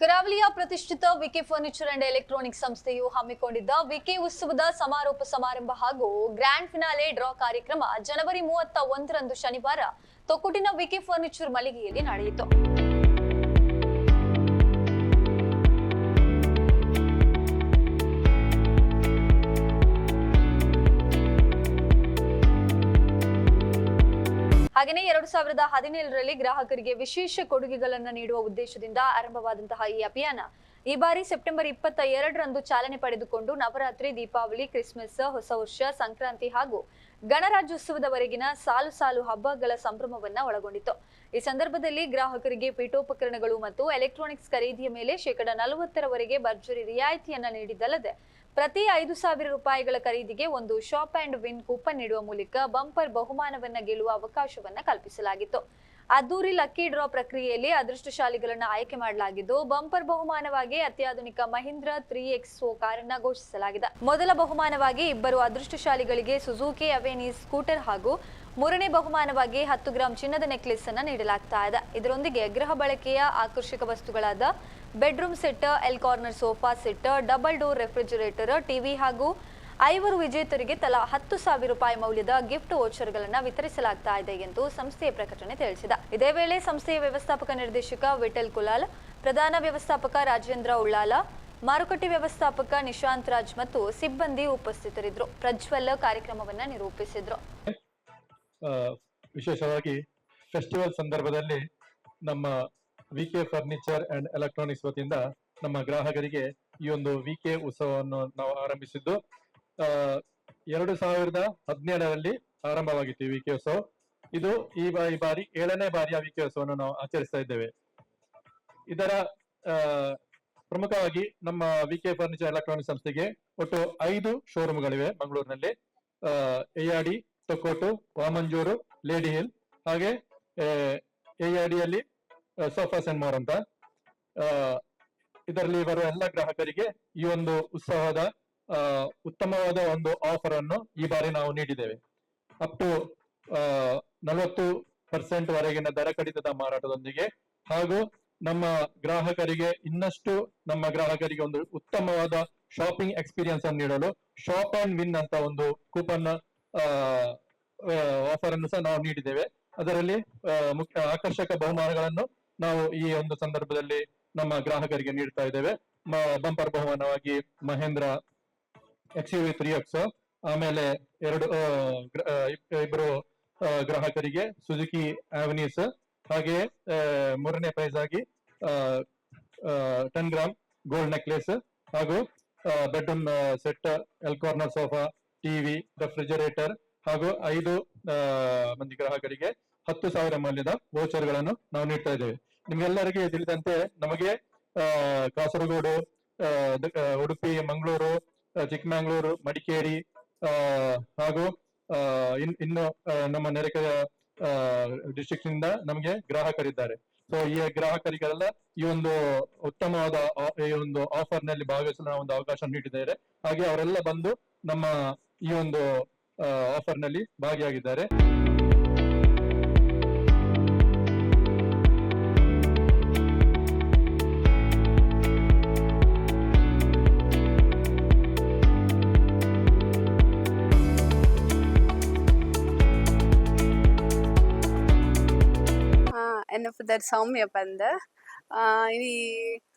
ಕರಾವಳಿಯ ಪ್ರತಿಷ್ಠಿತ ವಿಕೆ furniture and electronic ಸಂಸ್ಥೆಯು ಹಮ್ಮಿಕೊಂಡಿದ್ದ ವಿಕೆ ಉತ್ಸವದ ಸಮಾರೋಪ ಸಮಾರಂಭ ಹಾಗೂ ಗ್ರ್ಯಾಂಡ್ ಫಿನಾಲೆ ಡ್ರಾ ಕಾರ್ಯಕ್ರಮ ಜನವರಿ ಮೂವತ್ತ ಒಂದರಂದು ಶನಿವಾರ ತೊಕುಟಿನ ವಿಕೆ ಫರ್ನಿಚರ್ ಮಳಿಗೆಯಲ್ಲಿ ನಡೆಯಿತು. ಹಾಗೆಯೇ ಎರಡು ಸಾವಿರದ ಹದಿನೇಳರಲ್ಲಿ ಗ್ರಾಹಕರಿಗೆ ವಿಶೇಷ ಕೊಡುಗೆಗಳನ್ನು ನೀಡುವ ಉದ್ದೇಶದಿಂದ ಆರಂಭವಾದಂತಹ ಈ ಅಭಿಯಾನ. ಈ ಬಾರಿ ಸೆಪ್ಟೆಂಬರ್ ಇಪ್ಪತ್ತ ಎರಡರಂದು ಚಾಲನೆ ಪಡೆದುಕೊಂಡು ನವರಾತ್ರಿ, ದೀಪಾವಳಿ, ಕ್ರಿಸ್ಮಸ್, ಹೊಸ ವರ್ಷ, ಸಂಕ್ರಾಂತಿ ಹಾಗೂ ಗಣರಾಜ್ಯೋತ್ಸವದವರೆಗಿನ ಸಾಲು ಸಾಲು ಹಬ್ಬಗಳ ಸಂಭ್ರಮವನ್ನ ಒಳಗೊಂಡಿತ್ತು. ಈ ಸಂದರ್ಭದಲ್ಲಿ ಗ್ರಾಹಕರಿಗೆ ಪೀಠೋಪಕರಣಗಳು ಮತ್ತು ಎಲೆಕ್ಟ್ರಾನಿಕ್ಸ್ ಖರೀದಿಯ ಮೇಲೆ ಶೇಕಡ ನಲವತ್ತರವರೆಗೆ ಭರ್ಜರಿ ರಿಯಾಯಿತಿಯನ್ನ ನೀಡಿದ್ದಲ್ಲದೆ ಪ್ರತಿ ಐದು ಸಾವಿರ ರೂಪಾಯಿಗಳ ಖರೀದಿಗೆ ಒಂದು ಶಾಪ್ ಅಂಡ್ ವಿನ್ ಕೂಪನ್ ನೀಡುವ ಮೂಲಕ ಬಂಪರ್ ಬಹುಮಾನವನ್ನ ಗೆಲ್ಲುವ ಅವಕಾಶವನ್ನ ಕಲ್ಪಿಸಲಾಗಿತ್ತು. ಅದ್ದೂರಿ ಲಕ್ಕಿ ಡ್ರಾ ಪ್ರಕ್ರಿಯೆಯಲ್ಲಿ ಅದೃಷ್ಟಶಾಲಿಗಳನ್ನು ಆಯ್ಕೆ ಮಾಡಲಾಗಿದ್ದು, ಬಂಪರ್ ಬಹುಮಾನವಾಗಿ ಅತ್ಯಾಧುನಿಕ ಮಹೀಂದ್ರ ತ್ರೀ ಎಕ್ಸ್ ಓ ಕಾರನ್ನ ಘೋಷಿಸಲಾಗಿದೆ. ಮೊದಲ ಬಹುಮಾನವಾಗಿ ಇಬ್ಬರು ಅದೃಷ್ಟಶಾಲಿಗಳಿಗೆ ಸುಜುಕಿ ಅವೆನಿಸ್ ಸ್ಕೂಟರ್ ಹಾಗೂ ಮೂರನೇ ಬಹುಮಾನವಾಗಿ ಹತ್ತು ಗ್ರಾಂ ಚಿನ್ನದ ನೆಕ್ಲೆಸ್ ಅನ್ನು ನೀಡಲಾಗ್ತಾ ಇದೆ. ಇದರೊಂದಿಗೆ ಗೃಹ ಬಳಕೆಯ ಆಕರ್ಷಕ ವಸ್ತುಗಳಾದ bedroom set, L corner sofa set, double door refrigerator, TV ಹಾಗೂ ಐವರು ವಿಜೇತರಿಗೆ ತಲಾ ಹತ್ತು ಸಾವಿರ ರೂಪಾಯಿ ಮೌಲ್ಯದ ಗಿಫ್ಟ್ ವೋಚರ್ಗಳನ್ನು ವಿತರಿಸಲಾಗ್ತಾ ಇದೆ ಎಂದು ಸಂಸ್ಥೆಯ ಪ್ರಕಟಣೆ ತಿಳಿಸಿದೆ. ಇದೇ ವೇಳೆ ಸಂಸ್ಥೆಯ ವ್ಯವಸ್ಥಾಪಕ ನಿರ್ದೇಶಕ ವಿಠಲ್ ಕುಲಾಲ್, ಪ್ರಧಾನ ವ್ಯವಸ್ಥಾಪಕ ರಾಜೇಂದ್ರ ಉಳ್ಳಾಲ, ಮಾರುಕಟ್ಟೆ ವ್ಯವಸ್ಥಾಪಕ ನಿಶಾಂತ್ ರಾಜ್ ಮತ್ತು ಸಿಬ್ಬಂದಿ ಉಪಸ್ಥಿತರಿದ್ದರು. ಪ್ರಜ್ವಲ್ ಕಾರ್ಯಕ್ರಮವನ್ನ ನಿರೂಪಿಸಿದ್ರು. ವಿಶೇಷವಾಗಿ ಫೆಸ್ಟಿವಲ್ ಸಂದರ್ಭದಲ್ಲಿ ನಮ್ಮ V K furniture and electronics ವತಿಯಿಂದ ನಮ್ಮ ಗ್ರಾಹಕರಿಗೆ ಈ ಒಂದು ವಿ ಕೆ ಉತ್ಸವವನ್ನು ನಾವು ಆರಂಭಿಸಿದ್ದು. ಎರಡು ಸಾವಿರದ ಹದಿನೇಳರಲ್ಲಿ ಆರಂಭವಾಗಿತ್ತು ಈ ಉತ್ಸವ ಇದು ಈ ಬಾರಿ ಬಾರಿ ಏಳನೇ ಬಾರಿಯ ವಿ ಕೆ ಉತ್ಸವವನ್ನು ನಾವು ಆಚರಿಸ್ತಾ ಇದ್ದೇವೆ. ಇದರ ಪ್ರಮುಖವಾಗಿ ನಮ್ಮ ವಿಕೆ ಫರ್ನಿಚರ್ ಎಲೆಕ್ಟ್ರಾನಿಕ್ ಸಂಸ್ಥೆಗೆ ಒಟ್ಟು ಐದು ಶೋರೂಮ್ಗಳಿವೆ ಮಂಗಳೂರಿನಲ್ಲಿ. ಎಯಾಡಿ ತೊಕೋಟು ವಾಮಂಜೂರು, ಲೇಡಿ ಹಿಲ್, ಹಾಗೆ ಎಯಾಡಿಯಲ್ಲಿ ಸೋಫಾ ಮೋರ್ ಅಂತ. ಇದರಲ್ಲಿ ಬರುವ ಎಲ್ಲ ಗ್ರಾಹಕರಿಗೆ ಈ ಒಂದು ಉತ್ಸವದ ಉತ್ತಮವಾದ ಒಂದು ಆಫರ್ ಅನ್ನು ಈ ಬಾರಿ ನಾವು ನೀಡಿದ್ದೇವೆ. ಅಪ್ ಟು ನಲವತ್ತು ಪರ್ಸೆಂಟ್ ವರೆಗಿನ ದರ ಕಡಿತದ ಮಾರಾಟದೊಂದಿಗೆ ಹಾಗೂ ನಮ್ಮ ಗ್ರಾಹಕರಿಗೆ ಇನ್ನಷ್ಟು, ನಮ್ಮ ಗ್ರಾಹಕರಿಗೆ ಒಂದು ಉತ್ತಮವಾದ ಶಾಪಿಂಗ್ ಎಕ್ಸ್ಪೀರಿಯನ್ಸ್ ಅನ್ನು ನೀಡಲು ಶಾಪ್ ಅಂಡ್ ವಿನ್ ಅಂತ ಒಂದು ಕೂಪನ್ ಆಫರ್ ಅನ್ನು ಸಹ ನಾವು ನೀಡಿದ್ದೇವೆ. ಅದರಲ್ಲಿ ಮುಖ್ಯ ಆಕರ್ಷಕ ಬಹುಮಾನಗಳನ್ನು ನಾವು ಈ ಒಂದು ಸಂದರ್ಭದಲ್ಲಿ ನಮ್ಮ ಗ್ರಾಹಕರಿಗೆ ನೀಡ್ತಾ ಇದ್ದೇವೆ. Bumper ಬಹುಮಾನವಾಗಿ Mahindra X U V three X ಆಮೇಲೆ ಎರಡು ಆ, ಗ್ರ- ಆ, ಇಬ್- ಇಬ್ರು ಆ, ಗ್ರಾಹಕರಿಗೆ ಸುಜುಕಿ ಆವನೀಸ್ ಹಾಗೆ ಮೂರನೇ ಪ್ರೈಸ್ ಆಗಿ ಟೆನ್ ಗ್ರಾಮ್ ಗೋಲ್ಡ್ ನೆಕ್ಲೆಸ್ ಹಾಗೂ bedroom set L corner sofa TV refrigerator ಹಾಗೂ ಐದು ಮಂದಿ ಗ್ರಾಹಕರಿಗೆ ಹತ್ತು ಸಾವಿರ ಮೌಲ್ಯದ ವೋಚರ್ಗಳನ್ನು ನಾವು ನೀಡ್ತಾ ಇದ್ದೇವೆ. ನಿಮ್ಗೆಲ್ಲರಿಗೆ ತಿಳಿದಂತೆ ನಮಗೆ ಕಾಸರಗೋಡು ಉಡುಪಿ ಮಂಗಳೂರು ಚಿಕ್ಕಮಂಗ್ಳೂರು, ಮಡಿಕೇರಿ ಹಾಗೂ ಇನ್ನು ನಮ್ಮ ನೆರೆಕೆಯ ಡಿಸ್ಟ್ರಿಕ್ಟ್ನಿಂದ ನಮಗೆ ಗ್ರಾಹಕರಿದ್ದಾರೆ. ಸೊ ಈ ಗ್ರಾಹಕರಿಗೆಲ್ಲ ಈ ಒಂದು ಉತ್ತಮವಾದ ಈ ಒಂದು ಆಫರ್ನಲ್ಲಿ ಭಾಗವಹಿಸಲು ನಾವು ಒಂದು ಅವಕಾಶ ನೀಡಿದ್ದಾರೆ ಹಾಗೆ ಅವರೆಲ್ಲ ಬಂದು ನಮ್ಮ ಈ ಒಂದು ಆಫರ್ನಲ್ಲಿ ಭಾಗಿಯಾಗಿದ್ದಾರೆ. ಆ, ದರ್ ಸೌಮ್ಯ ಪಂದ ಇನಿ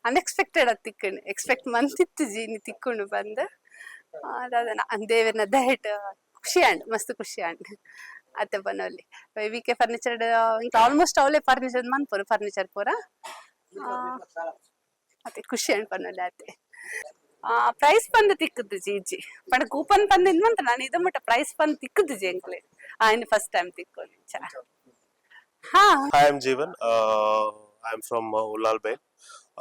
ಅನ್ಎಕ್ಸ್ಪೆಕ್ಟೆಡ್ ಅದು ತಿಕ್ಕಂಡು ಎಕ್ಸ್ಪೆಕ್ಟ್ ಮಂತಿತ್ತು ಜಿ ಇನಿ ತಿಕ್ಕೊಂಡು ಬಂದ. ಅದಾದ ದೇವರನ್ನ ದಯಟ್ ಖುಷಿ ಆಂಡ್ ಮಸ್ತ್ ಖುಷಿ ಆಂಡ್ ಅತ್ತೆ ಬನ್ನೋಲಿ ವಿ ಕೆ ಫರ್ನಿಚರ್ ಆಲ್ಮೋಸ್ಟ್ ಅವಲೇ ಫರ್ನಿಚರ್ ಮನ್ಪುರು ಫರ್ನಿಚರ್ ಪೂರ. ಅತ್ತೆ ಖುಷಿ ಆಂಡ್ ಬನ್ನೋಲಿ ಅತ್ತೆ ಪ್ರೈಸ್ ಬಂದು ತಿಕ್ಕದ್ದು ಜಿ ಇಜ್ಜಿ ಪಂಡ ಕೂಪನ್ ಬಂದಿದ್ ಮಂತ ನಾನು ಇದು ಮಟ್ಟ ಪ್ರೈಸ್ ಬಂದು ತಿಕ್ಕದ್ದು ಜಿ ಎಂಕ್ಲೆ ಆ ಇನ್ನು ಫಸ್ಟ್ ಟೈಮ್ ತಿಕ್ಕೋಲಿ ಚಾ ಹಾ Hi, I'm Jeevan. Uh, I'm from uh,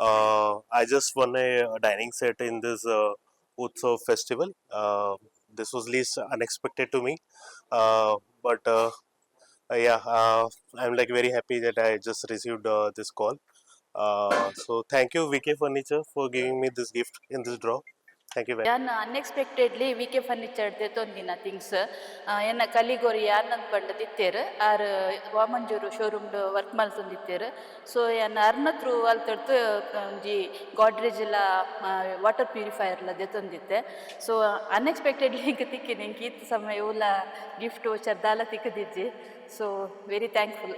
Uh, I just won a, dining set in this uh, Utsav festival. Uh, this was least unexpected to me, uh, but uh, uh, yeah, uh, I'm like very happy that I just received uh, this call. Uh, so thank you, VK Furniture, for giving me this gift in this draw. You very ಯಾನ್ unexpectedly V K furniture ದೆತೊಂದಿನ things ಎನ್ನ ಕಲಿಗೋರಿ ಯಾನಂದ್ ಪಂಡ ದಿತ್ತೇರು ಆರ್, Vamanjoor showroom work ಮಲ್ತೊಂದಿತ್ತೇರು so ಎನ್ನ ಅರ್ನ ತ್ರೂ ಅಲ್ತಡ್ದು ಒಂಜಿ ಗಾಡ್ರೇಜ್ ಎಲ್ಲ ವಾಟರ್ ಪ್ಯೂರಿಫೈಯರ್ ಲ ದೆತೊಂದಿತ್ತೆ ಸೊ ಅನ್ಎಕ್ಸ್ಪೆಕ್ಟೆಡ್ಲಿ ಹಿಂಗೆ ತಿಕ್ಕಿ ನಿಂಗೆ ಈತ ಸಮಯ ಎಲ್ಲ ಗಿಫ್ಟ್ ಚರ್ದಾಲ ತಿಕ್ಕದಿಜ್ಜಿ. So very thankful